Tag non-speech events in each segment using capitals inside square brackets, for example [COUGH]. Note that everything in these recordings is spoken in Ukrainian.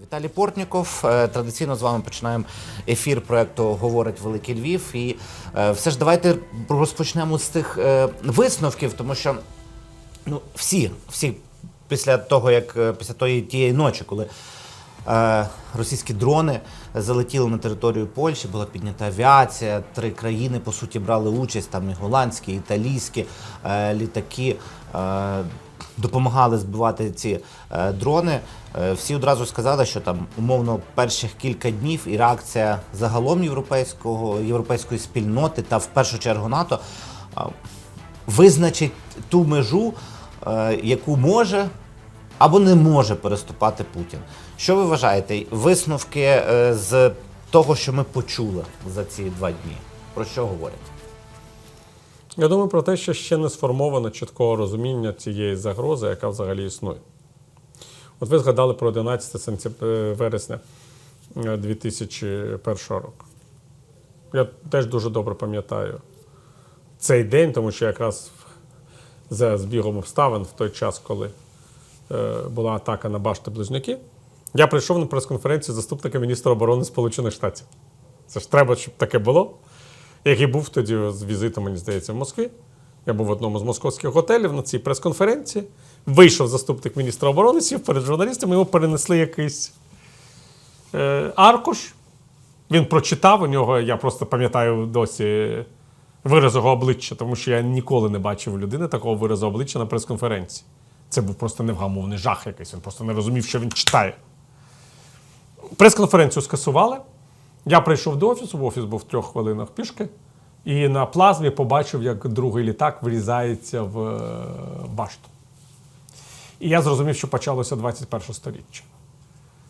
Віталій Портніков. Е, Традиційно з вами починаємо ефір проекту Говорить Великий Львів. І е, все ж давайте розпочнемо з тих е, висновків, тому що ну, всі, всі після того, як після тої тієї ночі, коли російські дрони залетіли на територію Польщі, була піднята авіація. Три країни по суті брали участь. Там і голландські, і італійські літаки. Допомагали збивати ці е, дрони. Е, всі одразу сказали, що там умовно перших кілька днів і реакція загалом європейського європейської спільноти та в першу чергу НАТО е, визначить ту межу, е, яку може або не може переступати Путін. Що ви вважаєте? Висновки е, з того, що ми почули за ці два дні? Про що говорять? Я думаю про те, що ще не сформовано чіткого розуміння цієї загрози, яка взагалі існує. От ви згадали про 11 е, вересня е, 2001 року. Я теж дуже добре пам'ятаю цей день, тому що якраз за збігом обставин в той час, коли е, була атака на башти Близнюки, я прийшов на прес-конференцію заступника міністра оборони Сполучених Штатів. Це ж треба, щоб таке було який був тоді з візитом, мені здається, в Москві. Я був в одному з московських готелів на цій прес-конференції. Вийшов заступник міністра оборони, сів перед журналістами, йому перенесли якийсь е, аркуш. Він прочитав у нього, я просто пам'ятаю досі вираз його обличчя, тому що я ніколи не бачив людини такого виразу обличчя на прес-конференції. Це був просто невгамовний жах якийсь. Він просто не розумів, що він читає. Прес-конференцію скасували. Я прийшов до офісу, в офіс був в трьох хвилинах пішки, і на плазмі побачив, як другий літак врізається в е, башту. І я зрозумів, що почалося 21 сторіччя.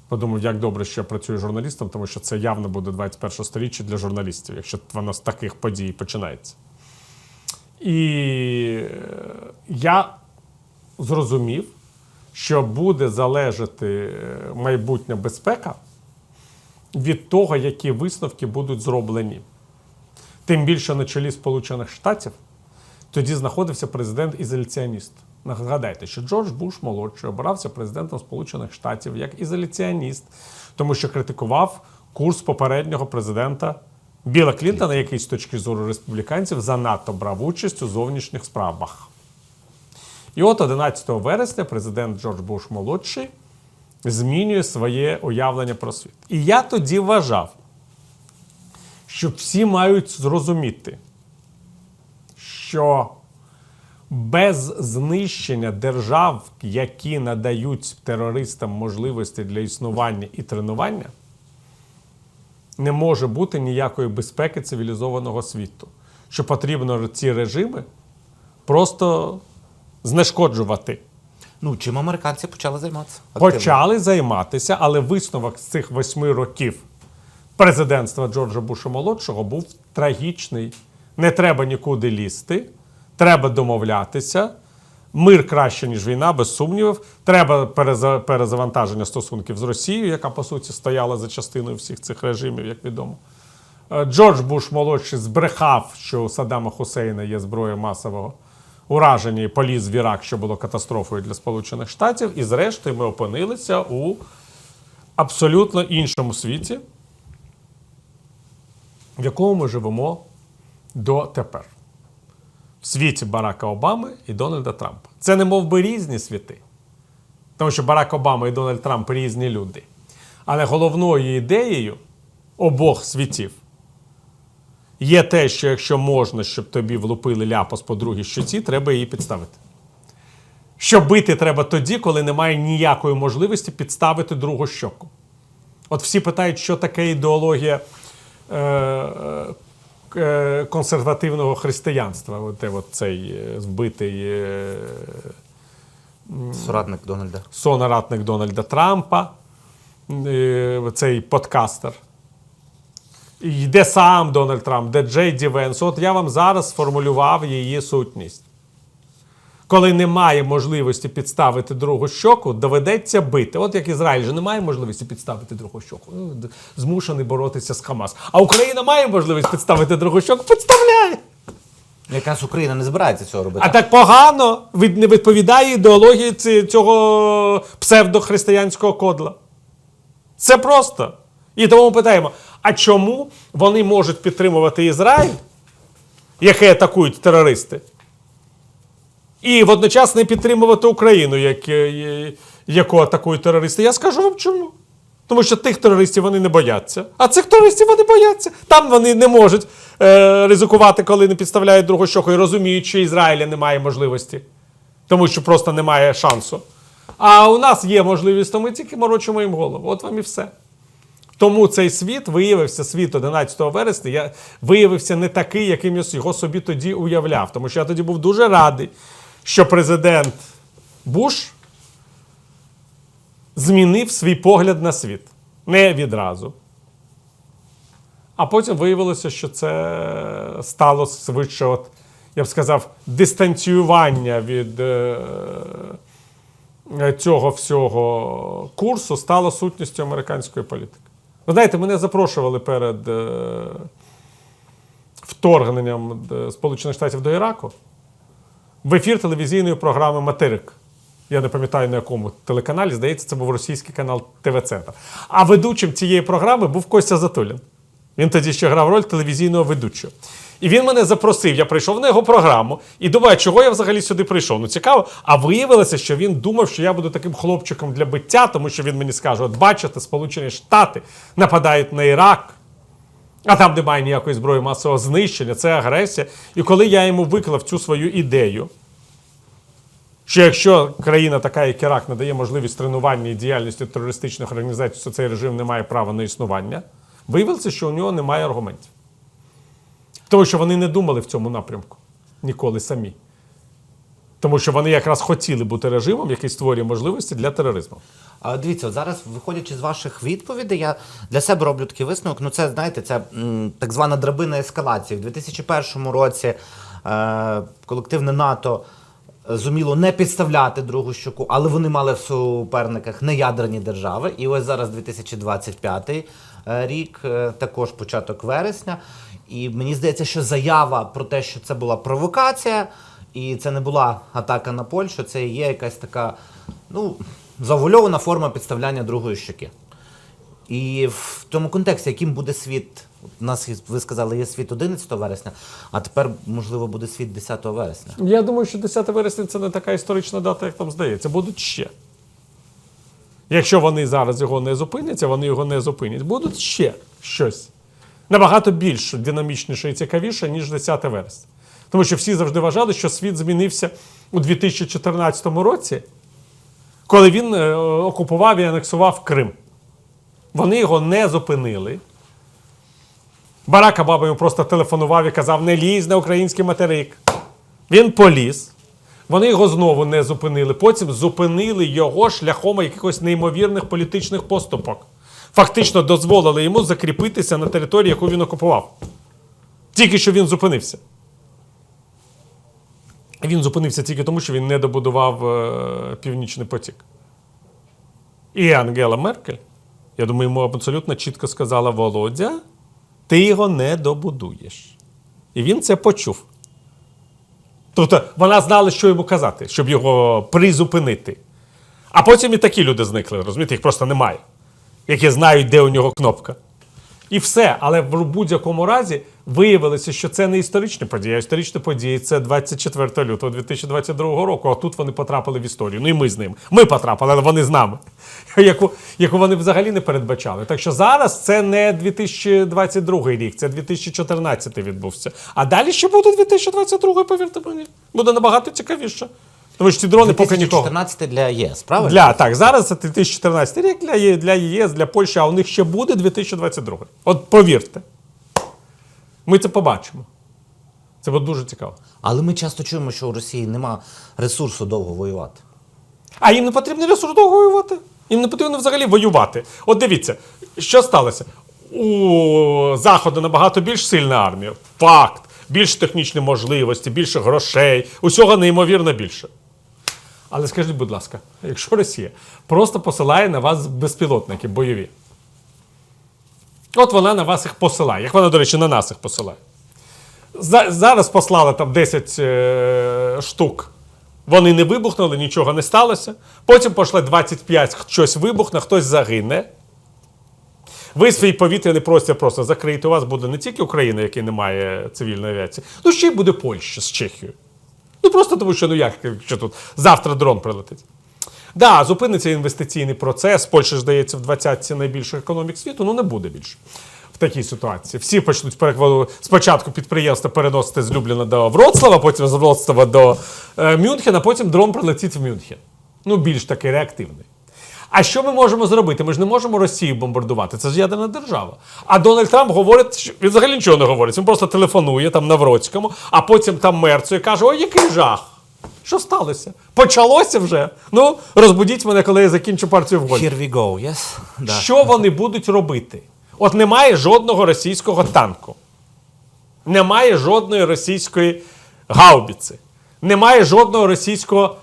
Подумав, як добре, що я працюю журналістом, тому що це явно буде 21 сторіччя для журналістів, якщо воно з таких подій починається. І е, я зрозумів, що буде залежати е, майбутня безпека від того, які висновки будуть зроблені. Тим більше на чолі Сполучених Штатів тоді знаходився президент-ізоляціоніст. Нагадайте, що Джордж Буш молодший обирався президентом Сполучених Штатів як ізоляціоніст, тому що критикував курс попереднього президента Біла Клінтона, який з точки зору республіканців занадто брав участь у зовнішніх справах. І от 11 вересня президент Джордж Буш молодший змінює своє уявлення про світ. І я тоді вважав, що всі мають зрозуміти, що без знищення держав, які надають терористам можливості для існування і тренування, не може бути ніякої безпеки цивілізованого світу. Що потрібно ці режими просто знешкоджувати. Ну чим американці почали займатися? Активно. Почали займатися, але висновок з цих восьми років президентства Джорджа Буша молодшого був трагічний. Не треба нікуди лізти, треба домовлятися. Мир краще, ніж війна, без сумнівів. Треба перезавантаження стосунків з Росією, яка по суті стояла за частиною всіх цих режимів, як відомо. Е, Джордж Буш молодший збрехав, що у Саддама Хусейна є зброя масового ураження і поліз в Ірак, що було катастрофою для Сполучених Штатів. І зрештою ми опинилися у абсолютно іншому світі, в якому ми живемо дотепер. В світі Барака Обами і Дональда Трампа. Це не мов би різні світи. Тому що Барак Обама і Дональд Трамп різні люди. Але головною ідеєю обох світів є те, що якщо можна, щоб тобі влупили ляпас по другій щоці, треба її підставити. Що бити треба тоді, коли немає ніякої можливості підставити другу щоку. От всі питають, що таке ідеологія е, е, консервативного християнства. От, те, от цей е, вбитий е, Соратник Дональда. сонаратник Дональда Трампа, е, цей подкастер. І де сам Дональд Трамп, де Джей Ді Венс. От я вам зараз сформулював її сутність. Коли немає можливості підставити другу щоку, доведеться бити. От як Ізраїль же не має можливості підставити другу щоку. Ну, Змушений боротися з Хамас. А Україна має можливість підставити другу щоку, підставляє. Якраз Україна не збирається цього робити. А так погано від- не відповідає ідеології цього псевдохристиянського кодла. Це просто. І тому ми питаємо: а чому вони можуть підтримувати Ізраїль, який атакують терористи, і водночас не підтримувати Україну, як, е, яку атакують терористи? Я скажу вам чому. Тому що тих терористів вони не бояться, а цих терористів вони бояться. Там вони не можуть е, ризикувати, коли не підставляють другу щоку і розуміють, що Ізраїля немає можливості, тому що просто немає шансу. А у нас є можливість, то ми тільки морочимо їм голову. От вам і все. Тому цей світ виявився, світ 11 вересня, я, виявився не такий, яким я його собі тоді уявляв. Тому що я тоді був дуже радий, що президент Буш змінив свій погляд на світ. Не відразу. А потім виявилося, що це стало швидше, от, я б сказав, дистанціювання від е, цього всього курсу стало сутністю американської політики. Ви знаєте, мене запрошували перед е, вторгненням е, Сполучених Штатів до Іраку в ефір телевізійної програми Материк. Я не пам'ятаю на якому телеканалі, здається, це був російський канал ТВ-Центр. А ведучим цієї програми був Костя Затулін. Він тоді ще грав роль телевізійного ведучого. І він мене запросив, я прийшов на його програму і думаю, чого я взагалі сюди прийшов? Ну цікаво. А виявилося, що він думав, що я буду таким хлопчиком для биття, тому що він мені скаже: от бачите, Сполучені Штати нападають на Ірак. А там немає ніякої зброї масового знищення, це агресія. І коли я йому виклав цю свою ідею, що якщо країна така, як Ірак, надає можливість тренування і діяльності терористичних організацій, то цей режим не має права на існування, виявилося, що у нього немає аргументів. Тому що вони не думали в цьому напрямку ніколи самі. Тому що вони якраз хотіли бути режимом, який створює можливості для тероризму. А дивіться, от зараз, виходячи з ваших відповідей, я для себе роблю такий висновок. Ну, це знаєте, це м, так звана драбина ескалації. В 2001 році е, колективне НАТО зуміло не підставляти другу щоку, але вони мали в суперниках неядерні держави. І ось зараз 2025 е, рік, е, також початок вересня. І мені здається, що заява про те, що це була провокація, і це не була атака на Польщу, це є якась така, ну, завуальована форма підставляння другої щоки. І в тому контексті, яким буде світ, у нас ви сказали, є світ 11 вересня, а тепер, можливо, буде світ 10 вересня. Я думаю, що 10 вересня це не така історична дата, як там здається. Будуть ще. Якщо вони зараз його не зупиняться, вони його не зупинять. Будуть ще щось. Набагато більш динамічніше і цікавіше, ніж 10 вересня. Тому що всі завжди вважали, що світ змінився у 2014 році, коли він е, окупував і анексував Крим. Вони його не зупинили. Барак Обама йому просто телефонував і казав: не лізь на український материк. Він поліз. Вони його знову не зупинили. Потім зупинили його шляхом якихось неймовірних політичних поступок. Фактично дозволили йому закріпитися на території, яку він окупував. Тільки що він зупинився. Він зупинився тільки тому, що він не добудував е, Північний потік. І Ангела Меркель, я думаю, йому абсолютно чітко сказала: Володя, ти його не добудуєш. І він це почув. Тобто вона знала, що йому казати, щоб його призупинити. А потім і такі люди зникли, розумієте, їх просто немає, які знають, де у нього кнопка. І все. Але в будь-якому разі виявилося, що це не історичні події, а історичні події це 24 лютого 2022 року. А тут вони потрапили в історію. Ну і ми з ним. Ми потрапили, але вони з нами, [LAUGHS] яку, яку вони взагалі не передбачали. Так що зараз це не 2022 рік, це 2014 відбувся. А далі ще буде 2022, повірте мені. Буде набагато цікавіше. Тому що ці дрони поки нікого. 2014 для ЄС, правильно? Для так, зараз це 2014 рік для, Є- для ЄС, для Польщі, а у них ще буде 2022. От повірте. Ми це побачимо. Це буде дуже цікаво. Але ми часто чуємо, що у Росії нема ресурсу довго воювати. А їм не потрібно ресурс довго воювати. Їм не потрібно взагалі воювати. От дивіться, що сталося? У Заходу набагато більш сильна армія. Факт. Більше технічні можливості, більше грошей, усього неймовірно більше. Але скажіть, будь ласка, якщо Росія просто посилає на вас безпілотники бойові, от вона на вас їх посилає, як вона, до речі, на нас їх посилає. За- зараз послали там 10 е, штук. Вони не вибухнули, нічого не сталося. Потім пішли 25, щось вибухне, хтось загине. Ви свій повітряний простір просто закриєте. У вас буде не тільки Україна, який не має цивільної авіації, ну ще й буде Польща з Чехією. Ну просто тому, що ну як, якщо тут завтра дрон прилетить. Да, зупиниться інвестиційний процес. Польща ж здається в 20 найбільших економік світу, ну не буде більше. В такій ситуації. Всі почнуть перекладу спочатку підприємства переносити з Любліна до Вроцлава, потім з Вроцлава до е, Мюнхена, потім дрон прилетить в Мюнхен. Ну, більш такий реактивний. А що ми можемо зробити? Ми ж не можемо Росію бомбардувати. Це ж ядерна держава. А Дональд Трамп говорить, що він взагалі нічого не говорить. Він просто телефонує там на Вроцькому, а потім там мерцю і каже: Ой, який жах! Що сталося? Почалося вже. Ну, розбудіть мене, коли я закінчу партію в гольф. Here we go, yes? Да. Що вони будуть робити? От немає жодного російського танку, немає жодної російської гаубіці, немає жодного російського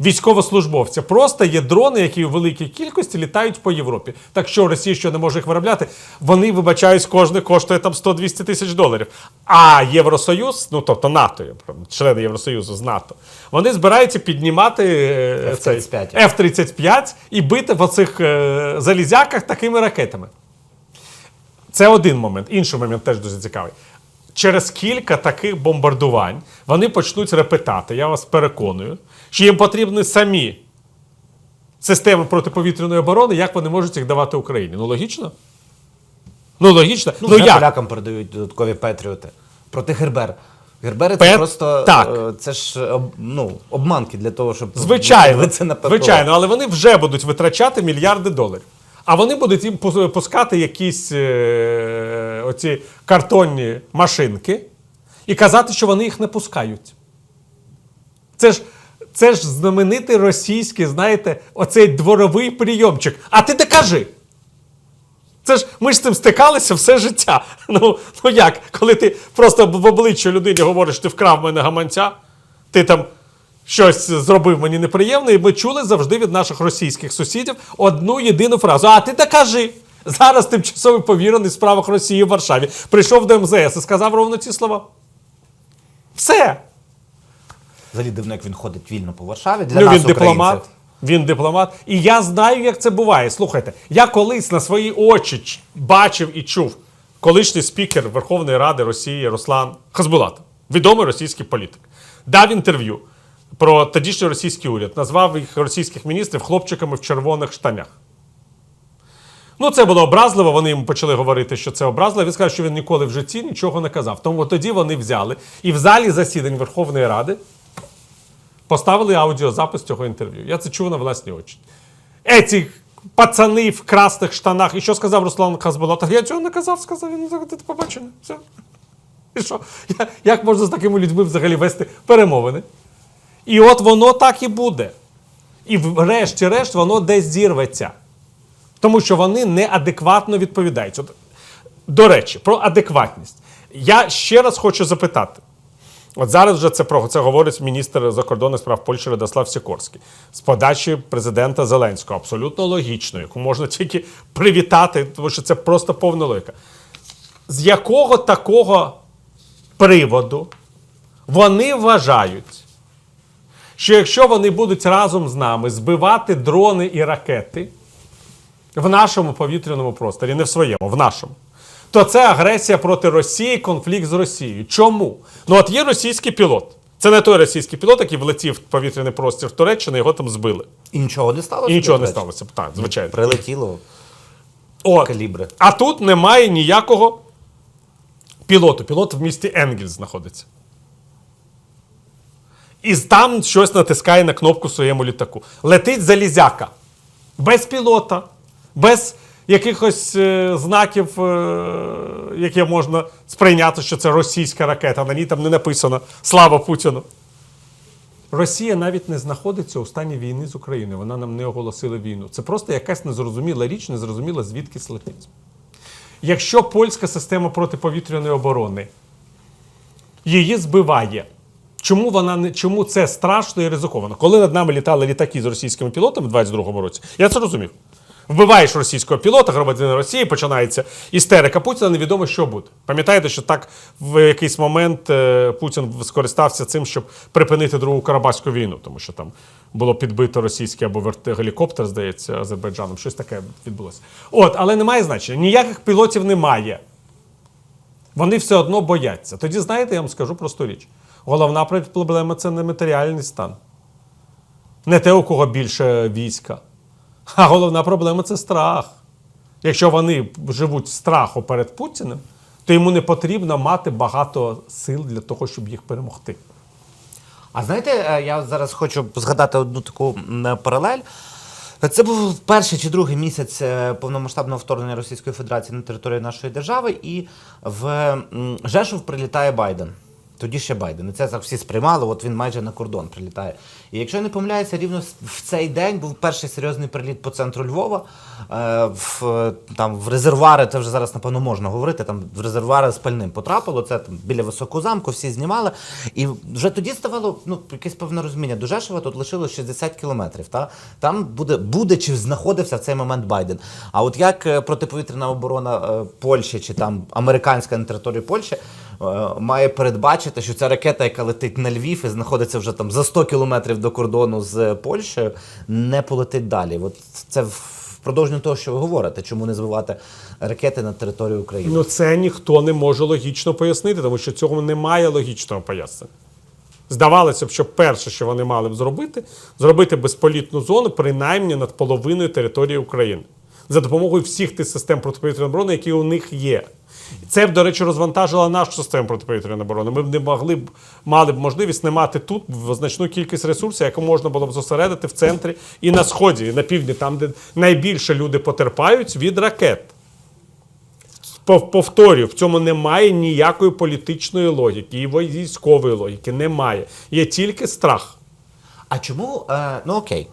військовослужбовця. Просто є дрони, які у великій кількості літають по Європі. Так що Росія що не може їх виробляти, вони вибачаюсь, кожне коштує там 100-200 тисяч доларів. А Євросоюз, ну тобто НАТО, члени Євросоюзу з НАТО, вони збираються піднімати е, цей F-35. F-35 і бити в оцих е, залізяках такими ракетами. Це один момент. Інший момент теж дуже цікавий. Через кілька таких бомбардувань вони почнуть репетати. Я вас переконую, що їм потрібні самі системи протиповітряної оборони, як вони можуть їх давати Україні. Ну логічно? Ну логічно. Ну, Ну, як? полякам передають додаткові патріоти. Проти Гербер. Гербери це Пет- просто так. е, це ж ну, обманки для того, щоб Звичайно, це на звичайно, але вони вже будуть витрачати мільярди доларів. А вони будуть їм пус- пускати якісь е, оці картонні машинки і казати, що вони їх не пускають. Це ж, це ж знаменитий російський, знаєте, оцей дворовий прийомчик. А ти докажи. Це ж ми ж з цим стикалися все життя. [LAUGHS] Ну, ну як, коли ти просто в обличчя людині говориш, ти вкрав мене гаманця, ти там щось зробив мені неприємне, і ми чули завжди від наших російських сусідів одну єдину фразу: А ти докажи. Зараз тимчасовий повірений в справах Росії в Варшаві прийшов до МЗС і сказав ровно ці слова. Все. Взагалі дивно, як він ходить вільно по Варшаві. Для ну, нас, він дипломат. Він дипломат. І я знаю, як це буває. Слухайте, я колись на свої очі бачив і чув колишній спікер Верховної Ради Росії Руслан Хазбулат, відомий російський політик, дав інтерв'ю про тодішній російський уряд, назвав їх російських міністрів хлопчиками в червоних штанях. Ну, це було образливо. Вони йому почали говорити, що це образливо. Він сказав, що він ніколи в житті нічого не казав. Тому тоді вони взяли і в залі засідань Верховної Ради поставили аудіозапис цього інтерв'ю. Я це чув на власні очі. Еці пацани в красних штанах. І що сказав Руслан Хазбулатов? Я цього не казав, сказав він заходити побачення. Все. І що? Я- Як можна з такими людьми взагалі вести перемовини? І от воно так і буде. І врешті-решт воно десь зірветься. Тому що вони неадекватно відповідають. От, до речі, про адекватність. Я ще раз хочу запитати. От зараз вже це про це говорить міністр закордонних справ Польщі Радослав Сікорський з подачі президента Зеленського, абсолютно логічно, яку можна тільки привітати, тому що це просто повна логіка. З якого такого приводу вони вважають, що якщо вони будуть разом з нами збивати дрони і ракети в нашому повітряному просторі, не в своєму, в нашому, то це агресія проти Росії, конфлікт з Росією. Чому? Ну от є російський пілот. Це не той російський пілот, який влетів в повітряний простір Туреччини, його там збили. І нічого не сталося. І нічого не сталося. Так, звичайно. Прилетіло От. калібри. А тут немає ніякого пілоту. Пілот в місті Енгельс знаходиться. І там щось натискає на кнопку своєму літаку. Летить залізяка. Без пілота, без якихось е, знаків, е, які можна сприйняти, що це російська ракета. На ній там не написано Слава Путіну. Росія навіть не знаходиться у стані війни з Україною. Вона нам не оголосила війну. Це просто якась незрозуміла річ, незрозуміла звідки слетить. Якщо польська система протиповітряної оборони її збиває, чому вона не чому це страшно і ризиковано? Коли над нами літали літаки з російськими пілотами в 22-му році, я це розумів. Вбиваєш російського пілота, громадянина Росії, починається істерика Путіна, невідомо, що буде. Пам'ятаєте, що так в якийсь момент е, Путін скористався цим, щоб припинити Другу Карабахську війну, тому що там було підбито російський або гелікоптер, здається, Азербайджаном. Щось таке відбулося. От, але немає значення. Ніяких пілотів немає. Вони все одно бояться. Тоді, знаєте, я вам скажу просту річ. Головна проблема це не матеріальний стан. Не те, у кого більше війська. А головна проблема це страх. Якщо вони живуть в страху перед Путіним, то йому не потрібно мати багато сил для того, щоб їх перемогти. А знаєте, е, я зараз хочу згадати одну таку паралель. Це був перший чи другий місяць е, повномасштабного вторгнення Російської Федерації на територію нашої держави, і в м, Жешув прилітає Байден. Тоді ще Байден. Це так всі сприймали, от він майже на кордон прилітає. І якщо я не помиляюся, рівно в цей день був перший серйозний приліт по центру Львова. Е, в, там, в резервуари, це вже зараз, напевно, можна говорити, там в резервуари з пальним потрапило, це там, біля високого замку, всі знімали. І вже тоді ставало ну, якесь певне розуміння. До Жешова тут лишилось 60 кілометрів. Та? Там буде, буде чи знаходився в цей момент Байден. А от як е, протиповітряна оборона е, Польщі чи там американська на території Польщі має передбачити, що ця ракета, яка летить на Львів і знаходиться вже там за 100 кілометрів до кордону з Польщею, не полетить далі. От це продовження того, що ви говорите, чому не збивати ракети на територію України. Ну це ніхто не може логічно пояснити, тому що цього немає логічного пояснення. Здавалося б, що перше, що вони мали б зробити, зробити безполітну зону принаймні над половиною території України за допомогою всіх тих систем протиповітряної оборони, які у них є. Це б, до речі, розвантажило нашу систему протиповітряної оборони. Ми б не могли б мали б можливість не мати тут значну кількість ресурсів, яку можна було б зосередити в центрі і на сході, і на півдні, там, де найбільше люди потерпають від ракет. Пов- Повторюю, в цьому немає ніякої політичної логіки і військової логіки. Немає. Є тільки страх. А чому, е, ну окей,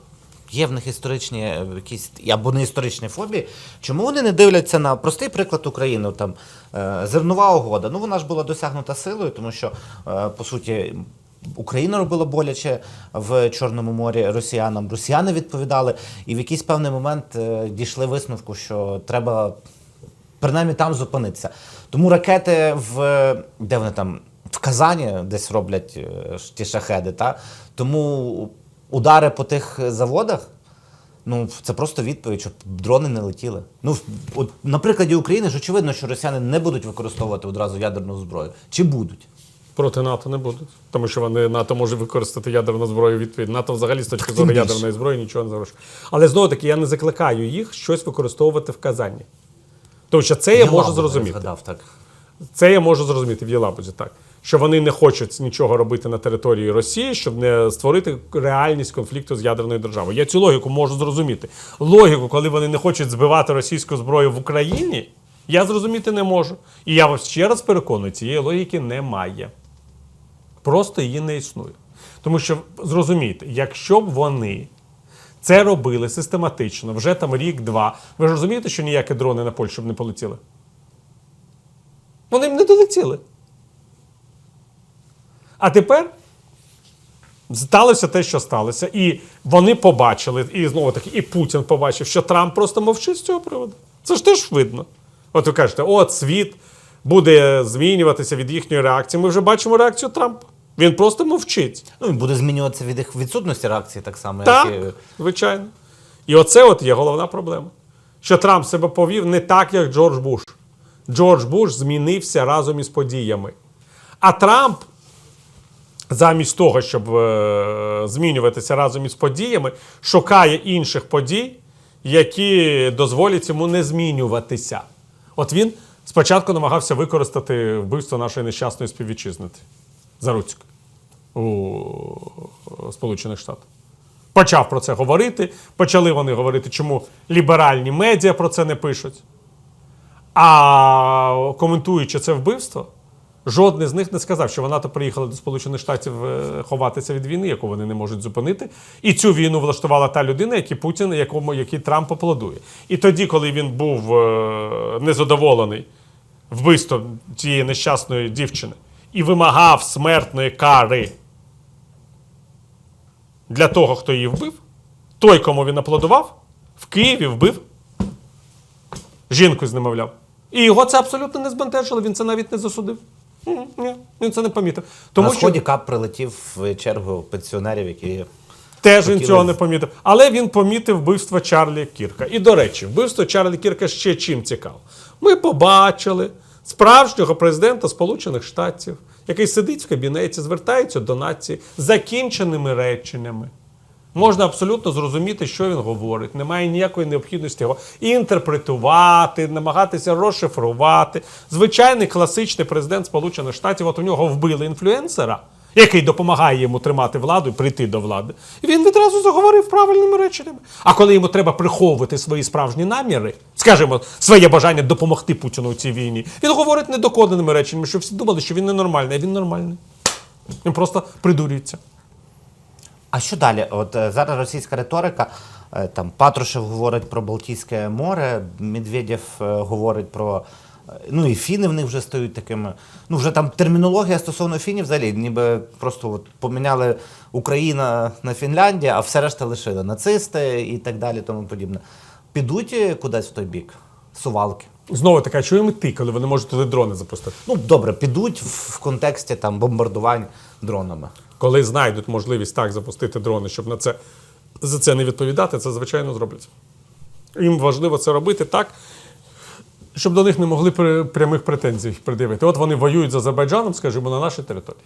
є в них історичні е, якісь або не історичні фобії. Чому вони не дивляться на простий приклад України? Там е, зернова угода. Ну вона ж була досягнута силою, тому що е, по суті. Україна робила боляче в Чорному морі росіянам. Росіяни відповідали, і в якийсь певний момент дійшли висновку, що треба принаймні там зупинитися. Тому ракети в де вони там в Казані десь роблять ті шахеди, та тому удари по тих заводах. Ну, це просто відповідь, щоб дрони не летіли. Ну, от на прикладі України ж очевидно, що росіяни не будуть використовувати одразу ядерну зброю. Чи будуть? Проти НАТО не будуть, тому що вони НАТО може використати ядерну зброю відповідь. НАТО взагалі з точки зору ядерної зброї нічого не зробиш. Але знову таки я не закликаю їх щось використовувати в Казані. Тому що це я можу зрозуміти. згадав так. Це я можу зрозуміти в Єлабузі, так. Що вони не хочуть нічого робити на території Росії, щоб не створити реальність конфлікту з ядерною державою. Я цю логіку можу зрозуміти. Логіку, коли вони не хочуть збивати російську зброю в Україні, я зрозуміти не можу. І я вас ще раз переконую, цієї логіки немає. Просто її не існує. Тому що зрозумійте, якщо б вони це робили систематично, вже там рік-два, ви ж розумієте, що ніякі дрони на Польщу б не полетіли? Вони б не долетіли. А тепер сталося те, що сталося. І вони побачили, і знову таки, і Путін побачив, що Трамп просто мовчить з цього приводу. Це ж теж видно. От ви кажете, от світ буде змінюватися від їхньої реакції. Ми вже бачимо реакцію Трампа. Він просто мовчить. Ну, він буде змінюватися від їх відсутності реакції так само, Так, як і. звичайно. І оце от є головна проблема. Що Трамп себе повів не так, як Джордж Буш. Джордж Буш змінився разом із подіями. А Трамп, замість того, щоб е, змінюватися разом із подіями, шукає інших подій, які дозволять йому не змінюватися. От він спочатку намагався використати вбивство нашої нещасної співвітчизниці Заруцької у Сполучених Штатах. Почав про це говорити. Почали вони говорити, чому ліберальні медіа про це не пишуть. А коментуючи це вбивство, жодний з них не сказав, що вона то приїхала до Сполучених Штатів е, ховатися від війни, яку вони не можуть зупинити. І цю війну влаштувала та людина, який Путін, якому який Трамп аплодує. І тоді, коли він був е, незадоволений вбивством цієї нещасної дівчини і вимагав смертної кари для того, хто її вбив, той, кому він аплодував, в Києві вбив жінку знемовляв. І його це абсолютно не збентежило, він це навіть не засудив. Ні, він це не помітив. Тому на що кап прилетів в чергу пенсіонерів, які теж він хотіли- цього не помітив. Але він помітив вбивство Чарлі Кірка. І, до речі, вбивство Чарлі Кірка ще чим цікаво. Ми побачили справжнього президента Сполучених Штатів, який сидить в кабінеті, звертається до нації з закінченими реченнями. Можна абсолютно зрозуміти, що він говорить. Немає ніякої необхідності його інтерпретувати, намагатися розшифрувати. Звичайний класичний президент Сполучених Штатів, от у нього вбили інфлюенсера, який допомагає йому тримати владу і прийти до влади. І він відразу заговорив правильними реченнями. А коли йому треба приховувати свої справжні наміри, скажімо, своє бажання допомогти Путіну у цій війні, він говорить недокоданими реченнями, що всі думали, що він ненормальний, а він нормальний. Він просто придурюється. А що далі? От е, зараз російська риторика. е, Там Патрушев говорить про Балтійське море, Медведєв е, говорить про. Ну і фіни в них вже стають такими. Ну, вже там термінологія стосовно фінів взагалі, ніби просто от поміняли Україна на Фінляндія, а все решта лишили нацисти і так далі, тому подібне. Підуть кудись в той бік? Сувалки. Знову таки, а чого їм іти, коли вони можуть туди дрони запустити? Ну, добре, підуть в контексті там бомбардувань дронами. Коли знайдуть можливість так запустити дрони, щоб на це за це не відповідати, це звичайно зроблять. Їм важливо це робити так, щоб до них не могли прямих претензій пред'явити. От вони воюють з Азербайджаном, скажімо, на нашій території.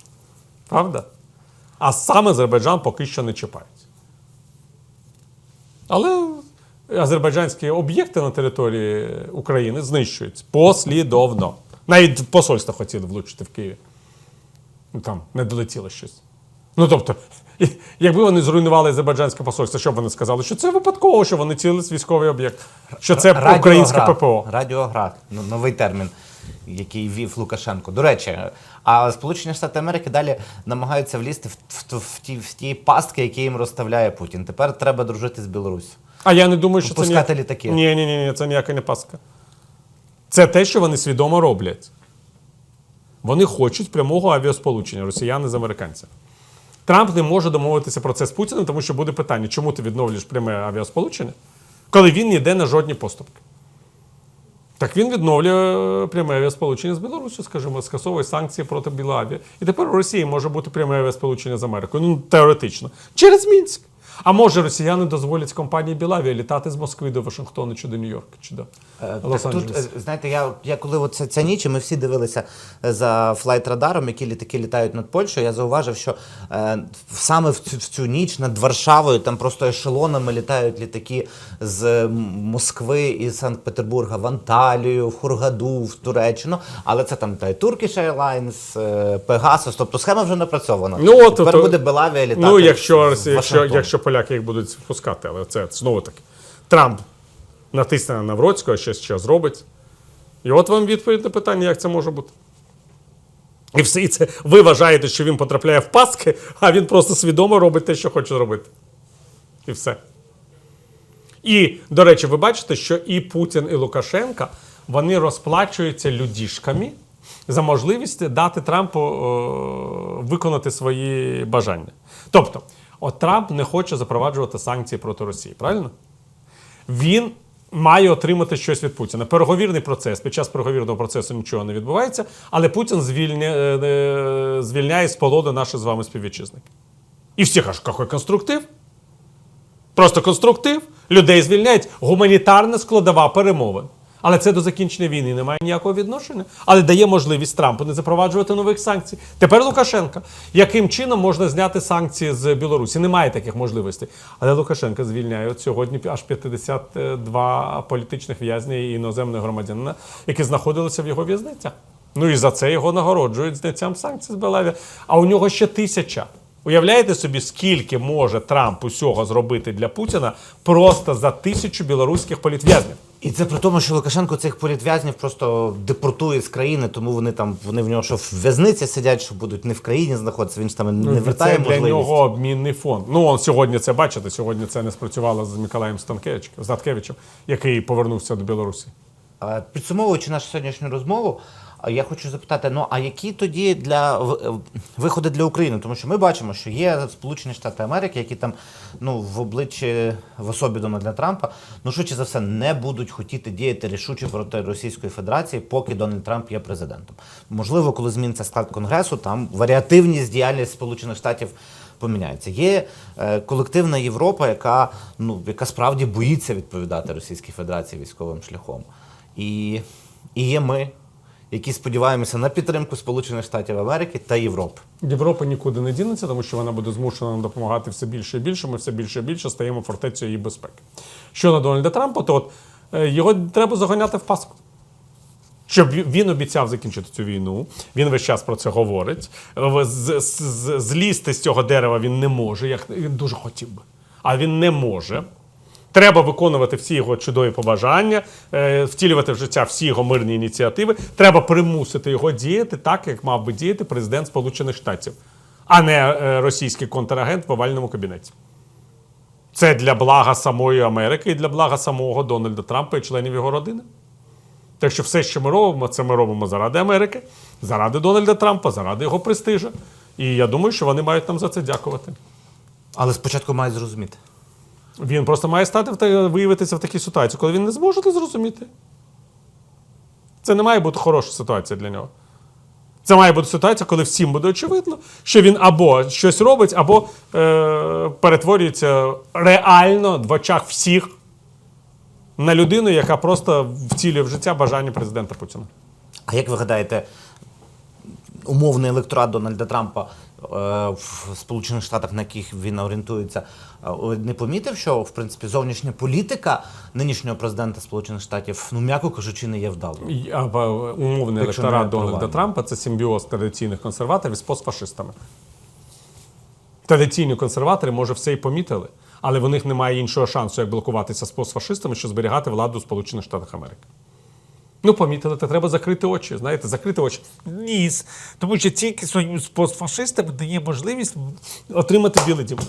Правда? А саме Азербайджан поки що не чіпається. Але азербайджанські об'єкти на території України знищуються послідовно. Навіть в посольство хотіли влучити в Києві. Ну, там не долетіло щось. Ну тобто, [LAUGHS] якби вони зруйнували азербайджанське посольство, що б вони сказали? Що це випадково, що вони цілились військовий об'єкт, що це Радіогра. українське ППО. Радіогра. Ну, новий термін, який ввів Лукашенко. До речі, а Сполучені Штати Америки далі намагаються влізти в, в, в, ті, в ті пастки, які їм розставляє Путін. Тепер треба дружити з Білоруссю. А я не думаю, що це Пускати ні... літаки. Ні, ні, ні, ні, це ніяка не паска. Це те, що вони свідомо роблять. Вони хочуть прямого авіасполучення росіяни з американцями. Трамп не може домовитися про це з Путіним, тому що буде питання, чому ти відновлюєш пряме авіасполучення, коли він не йде на жодні поступки. Так він відновлює е, пряме авіасполучення з Білорусі, скажімо, скасовує санкції проти Білаві. І тепер у Росії може бути пряме авіасполучення з Америкою. Ну, теоретично. Через Мінськ. А може росіяни дозволять компанії Білавія літати з Москви до Вашингтону чи до Нью-Йорка, чи до Е, Лос-Анджелеса. е, знаєте, я, я коли от ця, ніч, і ми всі дивилися е, за флайт-радаром, які літаки літають над Польщею, я зауважив, що е, саме в цю, в цю ніч над Варшавою там просто ешелонами літають літаки з Москви і Санкт-Петербурга в Анталію, в Хургаду, в Туреччину. Але це там та й Turkish Airlines, Pegasus, тобто схема вже напрацьована. Ну, от, Тепер то- буде Белавія літати. Ну, якщо, в якщо, якщо поляки їх будуть впускати, але це знову таки. Трамп натисне на Навроцького, щось ще зробить. І от вам відповідь на питання, як це може бути. І все і це ви вважаєте, що він потрапляє в пастки, а він просто свідомо робить те, що хоче зробити. І все. І, до речі, ви бачите, що і Путін, і Лукашенка вони розплачуються людішками за можливість дати Трампу е, виконати свої бажання. Тобто, от Трамп не хоче запроваджувати санкції проти Росії, правильно? Він має отримати щось від Путіна. Переговірний процес. Під час переговірного процесу нічого не відбувається, але Путін звільняє, е, звільняє з полону наші з вами співвітчизники. І всі кажуть, який конструктив. Просто конструктив. Людей звільняють. Гуманітарна складова перемовин. Але це до закінчення війни не має ніякого відношення. Але дає можливість Трампу не запроваджувати нових санкцій. Тепер Лукашенка. Яким чином можна зняти санкції з Білорусі? Немає таких можливостей. Але Лукашенка звільняє от сьогодні аж 52 політичних в'язня і іноземних громадянина, які знаходилися в його в'язницях. Ну і за це його нагороджують зняттям санкцій з Белаві. А у нього ще тисяча. Уявляєте собі, скільки може Трамп усього зробити для Путіна просто за тисячу білоруських політв'язнів? І це при тому, що Лукашенко цих політв'язнів просто депортує з країни, тому вони там вони в нього що в в'язниці сидять, що будуть не в країні знаходитися. Він ж там не вертає це для нього обмінний фонд. Ну, он сьогодні це бачите. Сьогодні це не спрацювало з Миколаєм Станкевичем, Заткевичем, який повернувся до Білорусі. Е, Підсумовуючи нашу сьогоднішню розмову, я хочу запитати: ну а які тоді для е, виходи для України? Тому що ми бачимо, що є Сполучені Штати Америки, які там ну в обличчі в особі Дональда Трампа, ну швидше за все, не будуть хотіти діяти рішуче проти Російської Федерації, поки Дональд Трамп є президентом. Можливо, коли зміниться склад конгресу, там варіативність діяльність Сполучених Штатів поміняється. Є е, колективна Європа, яка ну яка справді боїться відповідати Російській Федерації військовим шляхом. І, і є ми, які сподіваємося на підтримку Сполучених Штатів Америки та Європи. Європа нікуди не дінеться, тому що вона буде змушена нам допомагати все більше і більше. Ми все більше і більше стаємо фортецею її безпеки. Що на Дональда Трампа, то от е, його треба заганяти в паску. Щоб він обіцяв закінчити цю війну, він весь час про це говорить. Злізти з цього дерева він не може, як він дуже хотів би, а він не може. Треба виконувати всі його чудові побажання, е, втілювати в життя всі його мирні ініціативи. Треба примусити його діяти так, як мав би діяти президент Сполучених Штатів, а не е, російський контрагент в овальному кабінеті. Це для блага самої Америки і для блага самого Дональда Трампа і членів його родини. Так що все, що ми робимо, це ми робимо заради Америки, заради Дональда Трампа, заради його престижу. І я думаю, що вони мають нам за це дякувати. Але спочатку мають зрозуміти. Він просто має стати в виявитися в такій ситуації, коли він не зможе це зрозуміти. Це не має бути хороша ситуація для нього. Це має бути ситуація, коли всім буде очевидно, що він або щось робить, або е, перетворюється реально в очах всіх на людину, яка просто втілює в життя бажання президента Путіна. А як ви гадаєте, умовний електорат Дональда Трампа е, в Сполучених Штатах, на яких він орієнтується, е, не помітив, що в принципі зовнішня політика нинішнього президента Сполучених Штатів, ну м'яко кажучи, не є вдалою. А, Умовний Якщо електорат Дональда. Трампа це симбіоз традиційних консерваторів з постфашистами. Традиційні консерватори, може, все і помітили, але в них немає іншого шансу, як блокуватися з постфашистами, що зберігати владу Сполучених Штатах Америки. Ну, помітили, то треба закрити очі. Знаєте, закрити очі. Ніс. Тому що тільки союз з постфашистами дає можливість отримати білий дім.